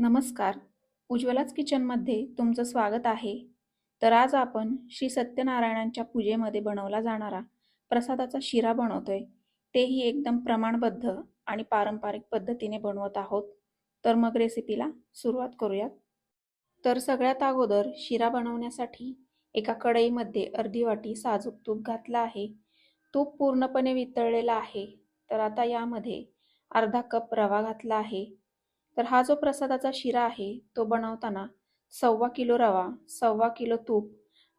नमस्कार. उज्ज्वलाच किचनमध्ये तुमचं स्वागत आहे. तर आज आपण श्री सत्यनारायणांच्या पूजेमध्ये बनवला जाणारा प्रसादाचा शिरा बनवतोय. तेही एकदम प्रमाणबद्ध आणि पारंपरिक पद्धतीने बनवत आहोत. तर मग रेसिपीला सुरुवात करूयात. तर सगळ्यात अगोदर शिरा बनवण्यासाठी एका कढईमध्ये अर्धी वाटी साजूक तूप घातलं आहे. तूप पूर्णपणे वितळलेलं आहे. तर आता यामध्ये अर्धा कप रवा घातला आहे. तर हा जो प्रसादाचा शिरा आहे तो बनवताना सव्वा किलो रवा सव्वा किलो तूप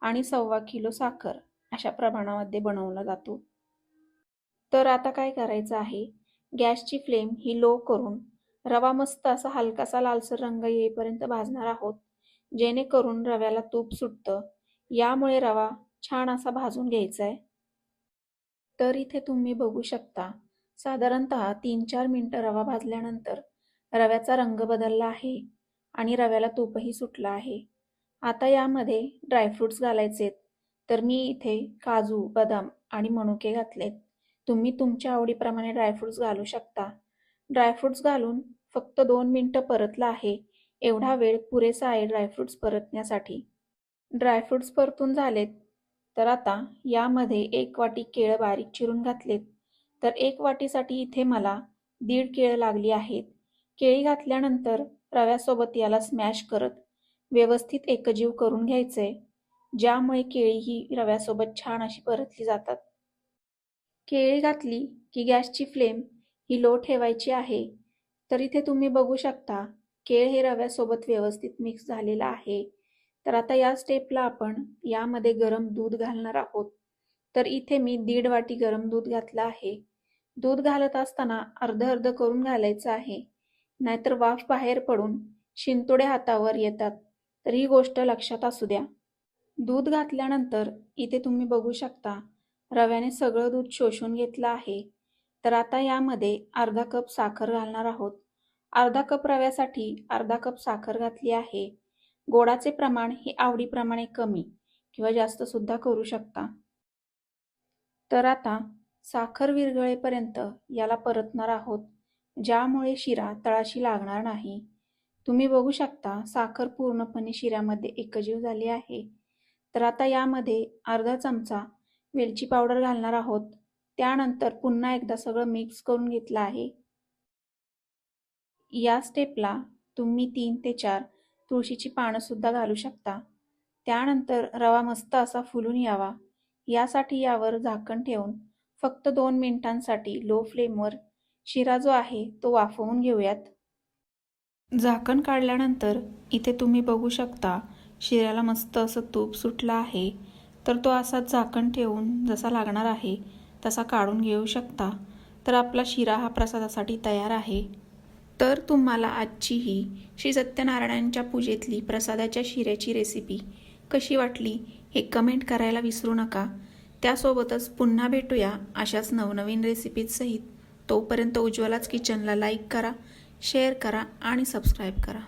आणि सव्वा किलो साखर अशा प्रमाणामध्ये बनवला जातो. तर आता काय करायचं आहे? गॅसची फ्लेम ही लो करून रवा मस्त असा हलकासा लालसर रंग येईपर्यंत भाजणार आहोत जेणेकरून रव्याला तूप सुटतं. यामुळे रवा छान असा भाजून घ्यायचा आहे तर इथे तुम्ही बघू शकता साधारणतः तीन चार मिनटं रवा भाजल्यानंतर रव्याचा रंग बदलला आहे आणि रव्याला तूपही सुटला आहे. आता यामध्ये ड्रायफ्रूट्स घालायचेत. तर मी इथे काजू बदाम आणि मनुके घातलेत. तुम्ही तुमच्या आवडीप्रमाणे ड्रायफ्रूट्स घालू शकता. ड्रायफ्रूट्स घालून फक्त दोन मिनटं परतलं आहे. एवढा वेळ पुरेसा आहे ड्रायफ्रूट्स परतण्यासाठी. ड्रायफ्रूट्स परतून झालेत. तर आता यामध्ये एक वाटी केळं बारीक चिरून घातलेत. तर एक वाटीसाठी इथे मला दीड केळं लागली आहेत. केळी घातल्यानंतर रव्यासोबत याला स्मॅश करत व्यवस्थित एकजीव करून घ्यायचे ज्यामुळे केळी ही रव्यासोबत छान अशी परतली जातात. केळी घातली की गॅसची फ्लेम ही लो ठेवायची आहे. तर इथे तुम्ही बघू शकता केळ हे रव्यासोबत व्यवस्थित मिक्स झालेलं आहे. तर आता या स्टेपला आपण यामध्ये गरम दूध घालणार आहोत. तर इथे मी दीड वाटी गरम दूध घातलं आहे. दूध घालत असताना अर्ध अर्ध करून घालायचं आहे. नाहीतर वाफ बाहेर पडून शिंतोडे हातावर येतात. तर ही गोष्ट लक्षात असू द्या. दूध घातल्यानंतर इथे तुम्ही बघू शकता रव्याने सगळं दूध शोषून घेतलं आहे. तर आता यामध्ये अर्धा कप साखर घालणार आहोत. अर्धा कप रव्यासाठी अर्धा कप साखर घातली आहे. गोडाचे प्रमाण हे आवडीप्रमाणे कमी किंवा जास्त सुद्धा करू शकता. तर आता साखर विरघळेपर्यंत याला परतणार आहोत. ज्यामुळे शिरा तळाशी लागणार नाही. तुम्ही बघू शकता साखर पूर्णपणे शिऱ्यामध्ये एकजीव झाली आहे. तर आता यामध्ये अर्धा चमचा वेलची पावडर घालणार आहोत. त्यानंतर पुन्हा एकदा सगळं मिक्स करून घेतलं आहे. या स्टेपला तुम्ही तीन ते चार तुळशीची पानंसुद्धा घालू शकता. त्यानंतर रवा मस्त असा फुलून यावा. यासाठी यावर झाकण ठेवून फक्त दोन मिनिटांसाठी लो फ्लेमवर शिरा जो आहे तो वाफवून घेऊयात. झाकण काढल्यानंतर इथे तुम्ही बघू शकता शिऱ्याला मस्त असं तूप सुटलं आहे. तर तो असाच झाकण ठेवून जसा लागणार आहे तसा काढून घेऊ शकता. तर आपला शिरा हा प्रसादासाठी तयार आहे. तर तुम्हाला आजची ही श्री सत्यनारायणांच्या पूजेतली प्रसादाच्या शिऱ्याची रेसिपी कशी वाटली हे कमेंट करायला विसरू नका. त्यासोबतच पुन्हा भेटूया अशाच नवनवीन रेसिपीजसहित तोपर्यंत उज्ज्वलाच किचनला लाईक करा शेअर करा आणि सबस्क्राईब करा.